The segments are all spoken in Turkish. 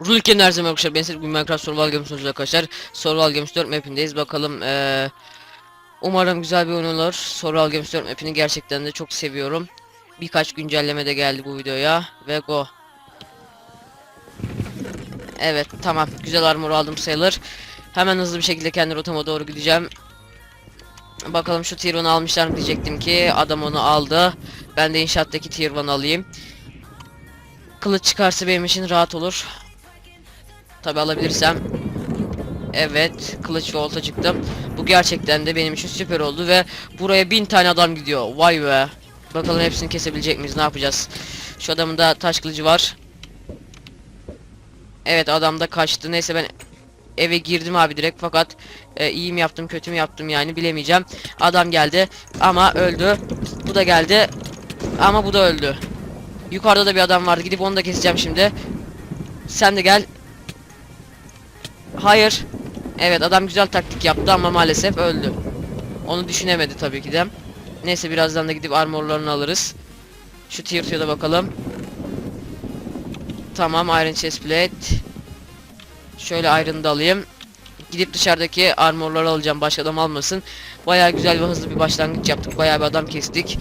Rulken her zaman arkadaşlar ben bugün Minecraft Survival Games sunucu arkadaşlar. Survival Games 4 mapindeyiz. Bakalım eee Umarım güzel bir oyun olur. Survival Games 4 mapini gerçekten de çok seviyorum. Birkaç güncelleme de geldi bu videoya ve go. Evet tamam. Güzel armor aldım sayılır. Hemen hızlı bir şekilde kendi rotama doğru gideceğim. Bakalım şu tier 1'ı almışlar mı diyecektim ki adam onu aldı. Ben de inşaattaki tier 1'ı alayım. Kılıç çıkarsa benim için rahat olur Tabi alabilirsem. Evet, kılıç ve olta çıktım. Bu gerçekten de benim için süper oldu ve buraya bin tane adam gidiyor. Vay be. Bakalım hepsini kesebilecek miyiz? Ne yapacağız? Şu adamın da taş kılıcı var. Evet, adam da kaçtı. Neyse ben eve girdim abi direkt fakat e, iyi mi yaptım kötü mü yaptım yani bilemeyeceğim. Adam geldi ama öldü. Bu da geldi ama bu da öldü. Yukarıda da bir adam vardı. Gidip onu da keseceğim şimdi. Sen de gel. Hayır. Evet adam güzel taktik yaptı ama maalesef öldü. Onu düşünemedi tabii ki de. Neyse birazdan da gidip armorlarını alırız. Şu tier 2'ye de bakalım. Tamam iron chestplate. Şöyle iron'ı da alayım. Gidip dışarıdaki armorları alacağım başka adam almasın. Bayağı güzel ve hızlı bir başlangıç yaptık. Bayağı bir adam kestik.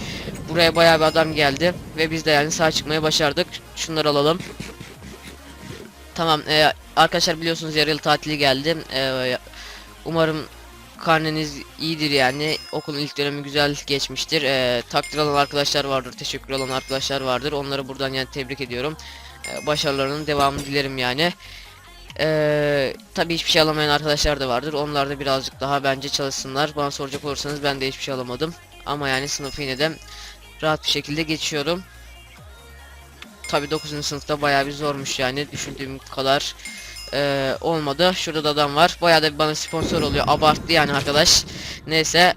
Buraya bayağı bir adam geldi. Ve biz de yani sağ çıkmayı başardık. Şunları alalım. Tamam e, arkadaşlar biliyorsunuz yarı yıl tatili geldi. E, umarım karneniz iyidir yani. Okulun ilk dönemi güzel geçmiştir. E, takdir alan arkadaşlar vardır. Teşekkür alan arkadaşlar vardır. Onları buradan yani tebrik ediyorum. E, başarılarının devamını dilerim yani. E, tabii hiçbir şey alamayan arkadaşlar da vardır. Onlar da birazcık daha bence çalışsınlar. Bana soracak olursanız ben de hiçbir şey alamadım. Ama yani sınıfı yine de rahat bir şekilde geçiyorum. Tabi 9. sınıfta bayağı bir zormuş yani düşündüğüm kadar eee, olmadı. Şurada da adam var. Bayağı da bana sponsor oluyor. Abarttı yani arkadaş. Neyse.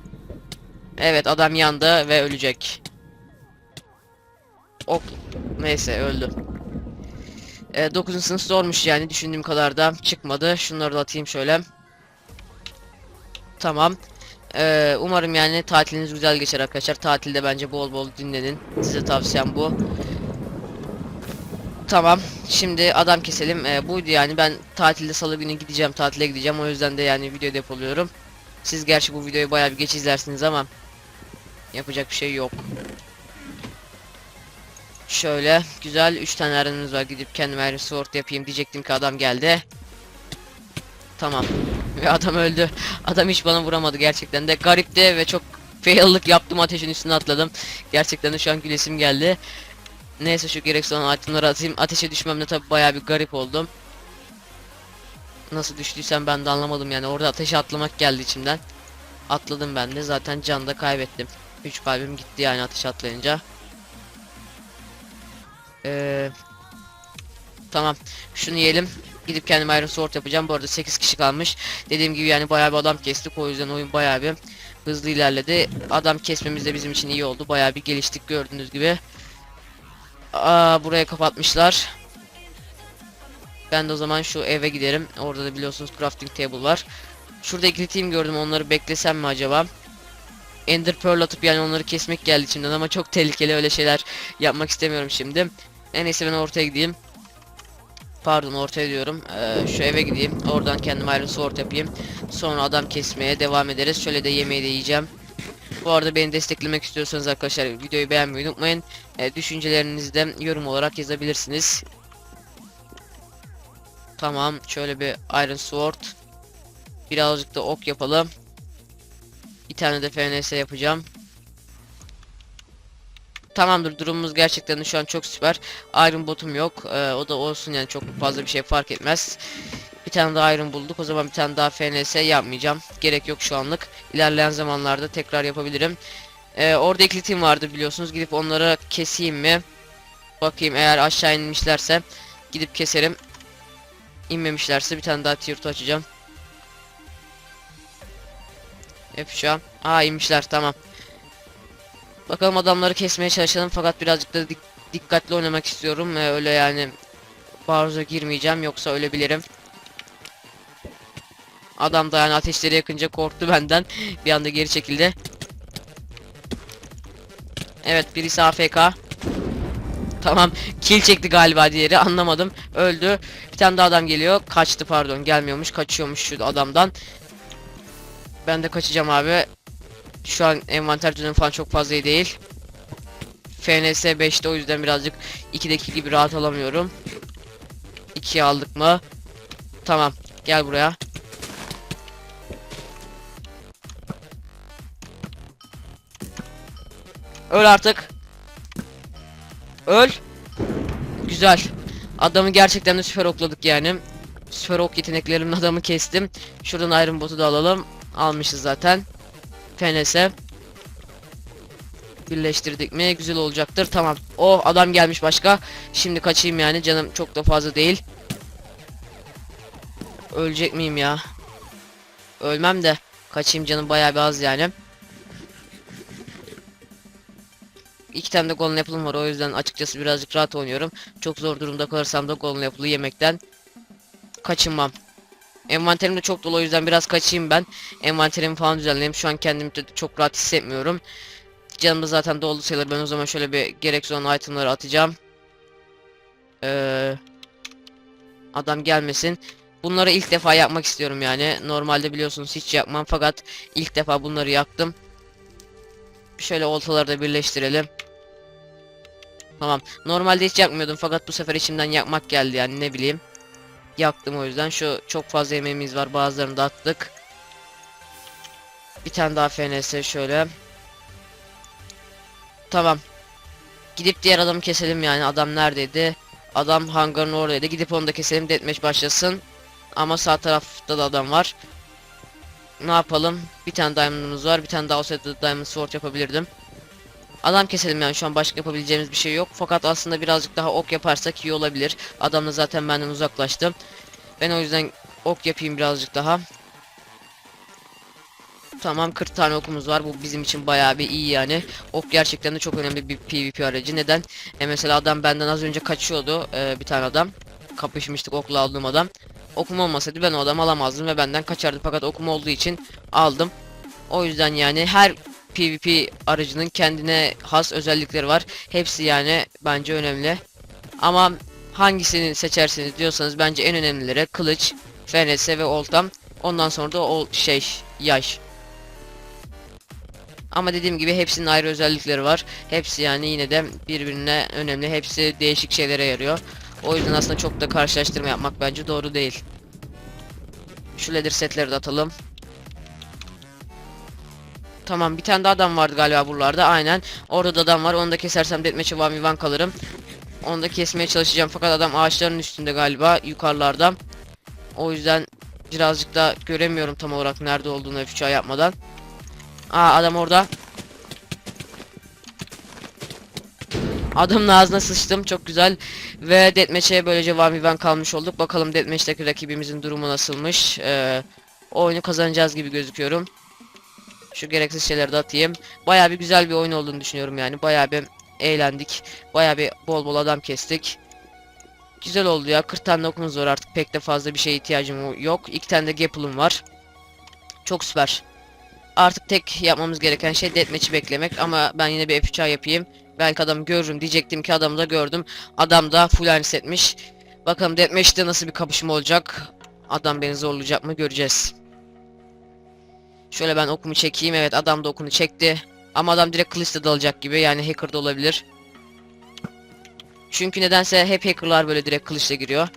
Evet adam yandı ve ölecek. Ok. Neyse öldü. E, 9. sınıf zormuş yani düşündüğüm kadar da çıkmadı. Şunları da atayım şöyle. Tamam. Ee, umarım yani tatiliniz güzel geçer arkadaşlar. Tatilde bence bol bol dinlenin. Size tavsiyem bu. Tamam. Şimdi adam keselim. Ee, buydu yani ben tatilde salı günü gideceğim. Tatile gideceğim. O yüzden de yani video depoluyorum. Siz gerçi bu videoyu bayağı bir geç izlersiniz ama yapacak bir şey yok. Şöyle güzel 3 tane aranımız var. Gidip kendime Iron Sword yapayım diyecektim ki adam geldi. Tamam. Ve adam öldü. Adam hiç bana vuramadı gerçekten de. Garipti ve çok fail'lık yaptım ateşin üstüne atladım. Gerçekten de şu an gülesim geldi. Neyse şu gereksiz olan itemleri atayım. Ateşe düşmemde tabi bayağı bir garip oldum. Nasıl düştüysem ben de anlamadım yani. Orada ateşe atlamak geldi içimden. Atladım ben de. Zaten can da kaybettim. 3 kalbim gitti yani ateşe atlayınca. Ee, tamam. Şunu yiyelim. Gidip kendim Iron Sword yapacağım. Bu arada 8 kişi kalmış. Dediğim gibi yani bayağı bir adam kestik. O yüzden oyun bayağı bir hızlı ilerledi. Adam kesmemiz de bizim için iyi oldu. Bayağı bir geliştik gördüğünüz gibi. Aa buraya kapatmışlar. Ben de o zaman şu eve giderim. Orada da biliyorsunuz crafting table var. Şurada ikili team gördüm. Onları beklesem mi acaba? Ender Pearl atıp yani onları kesmek geldi içimden ama çok tehlikeli öyle şeyler yapmak istemiyorum şimdi. En iyisi ben ortaya gideyim. Pardon ortaya diyorum. Ee, şu eve gideyim. Oradan kendim Iron Sword yapayım. Sonra adam kesmeye devam ederiz. Şöyle de yemeği de yiyeceğim. Bu arada beni desteklemek istiyorsanız arkadaşlar videoyu beğenmeyi unutmayın. E, düşüncelerinizi de yorum olarak yazabilirsiniz. Tamam şöyle bir Iron Sword. Birazcık da ok yapalım. Bir tane de FNS yapacağım. Tamamdır durumumuz gerçekten şu an çok süper. Iron botum yok. E, o da olsun yani çok fazla bir şey fark etmez. Bir tane daha iron bulduk. O zaman bir tane daha FNS yapmayacağım. Gerek yok şu anlık. İlerleyen zamanlarda tekrar yapabilirim. Ee, orada iklitim vardı biliyorsunuz. Gidip onları keseyim mi? Bakayım eğer aşağı inmişlerse gidip keserim. İnmemişlerse bir tane daha tier 2 açacağım. Hep şu an. Aa inmişler tamam. Bakalım adamları kesmeye çalışalım fakat birazcık da dik- dikkatli oynamak istiyorum. Ee, öyle yani barzo girmeyeceğim yoksa ölebilirim. Adam da yani ateşleri yakınca korktu benden. Bir anda geri çekildi. Evet birisi AFK. Tamam. Kill çekti galiba diğeri. Anlamadım. Öldü. Bir tane daha adam geliyor. Kaçtı pardon. Gelmiyormuş. Kaçıyormuş şu adamdan. Ben de kaçacağım abi. Şu an envanter düzeni falan çok fazla iyi değil. FNS 5'te o yüzden birazcık 2'deki gibi rahat alamıyorum. 2'ye aldık mı? Tamam. Gel buraya. Öl artık. Öl. Güzel. Adamı gerçekten de süper okladık yani. Süper ok yeteneklerimle adamı kestim. Şuradan Iron Bot'u da alalım. Almışız zaten. FNS. Birleştirdik mi güzel olacaktır. Tamam. Oh adam gelmiş başka. Şimdi kaçayım yani canım çok da fazla değil. Ölecek miyim ya? Ölmem de. Kaçayım canım bayağı bir az yani. İki tane de golden apple'ım var o yüzden açıkçası birazcık rahat oynuyorum. Çok zor durumda kalırsam da golden apple'ı yemekten kaçınmam. Envanterim de çok dolu o yüzden biraz kaçayım ben. Envanterimi falan düzenleyeyim. Şu an kendimi de çok rahat hissetmiyorum. Canım da zaten doldu sayılır. Ben o zaman şöyle bir gereksiz olan itemları atacağım. Ee, adam gelmesin. Bunları ilk defa yapmak istiyorum yani. Normalde biliyorsunuz hiç yapmam fakat ilk defa bunları yaktım. Şöyle oltaları da birleştirelim. Tamam. Normalde hiç yakmıyordum fakat bu sefer içimden yakmak geldi yani ne bileyim. Yaktım o yüzden. Şu çok fazla yemeğimiz var. Bazılarını da attık. Bir tane daha FNS şöyle. Tamam. Gidip diğer adamı keselim yani. Adam neredeydi? Adam hangarın oradaydı. Gidip onu da keselim. Deathmatch başlasın. Ama sağ tarafta da adam var. Ne yapalım? Bir tane diamond'ımız var. Bir tane daha olsaydı diamond sword yapabilirdim. Adam keselim yani şu an başka yapabileceğimiz bir şey yok. Fakat aslında birazcık daha ok yaparsak iyi olabilir. Adam da zaten benden uzaklaştı. Ben o yüzden ok yapayım birazcık daha. Tamam 40 tane okumuz var. Bu bizim için bayağı bir iyi yani. Ok gerçekten de çok önemli bir PvP aracı. Neden? E mesela adam benden az önce kaçıyordu. E, bir tane adam. Kapışmıştık okla aldığım adam. Okum olmasaydı ben o adamı alamazdım ve benden kaçardı. Fakat okum olduğu için aldım. O yüzden yani her PvP aracının kendine has özellikleri var. Hepsi yani bence önemli. Ama hangisini seçersiniz diyorsanız bence en önemlileri kılıç, FNS ve oltam. Ondan sonra da o şey yaş. Ama dediğim gibi hepsinin ayrı özellikleri var. Hepsi yani yine de birbirine önemli. Hepsi değişik şeylere yarıyor. O yüzden aslında çok da karşılaştırma yapmak bence doğru değil. Şu leather setleri de atalım. Tamam bir tane daha adam vardı galiba buralarda aynen. Orada da adam var onu da kesersem deathmatch'e one v one kalırım. Onu da kesmeye çalışacağım fakat adam ağaçların üstünde galiba yukarılarda. O yüzden birazcık da göremiyorum tam olarak nerede olduğunu F3 yapmadan. Aa adam orada. Adamın ağzına sıçtım çok güzel ve deathmatch'e böylece one v one kalmış olduk. Bakalım deathmatch'teki rakibimizin durumu nasılmış. Ee, oyunu kazanacağız gibi gözüküyorum. Şu gereksiz şeyleri de atayım. Baya bir güzel bir oyun olduğunu düşünüyorum yani. Baya bir eğlendik. Baya bir bol bol adam kestik. Güzel oldu ya. 40 tane okumuz var artık. Pek de fazla bir şeye ihtiyacım yok. 2 tane de Gapple'ım var. Çok süper. Artık tek yapmamız gereken şey deathmatch'i beklemek ama ben yine bir F3 yapayım. Belki adamı görürüm diyecektim ki adamı da gördüm. Adam da full iron setmiş. Bakalım deathmatch'te nasıl bir kapışma olacak. Adam beni zorlayacak mı göreceğiz. Şöyle ben okumu çekeyim. Evet adam da okunu çekti. Ama adam direkt kılıçla dalacak gibi. Yani hacker da olabilir. Çünkü nedense hep hackerlar böyle direkt kılıçla giriyor.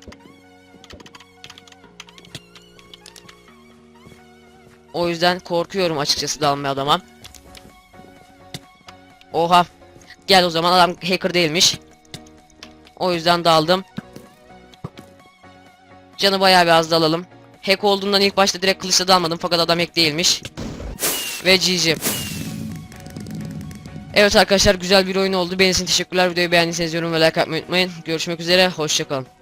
O yüzden korkuyorum açıkçası dalmaya adama. Oha. Gel o zaman adam hacker değilmiş. O yüzden daldım. Canı bayağı bir az dalalım. Hack olduğundan ilk başta direkt kılıçla dalmadım fakat adam hack değilmiş. Ve GG. Evet arkadaşlar güzel bir oyun oldu. Benim için teşekkürler. Videoyu beğendiyseniz yorum ve like atmayı unutmayın. Görüşmek üzere. Hoşçakalın.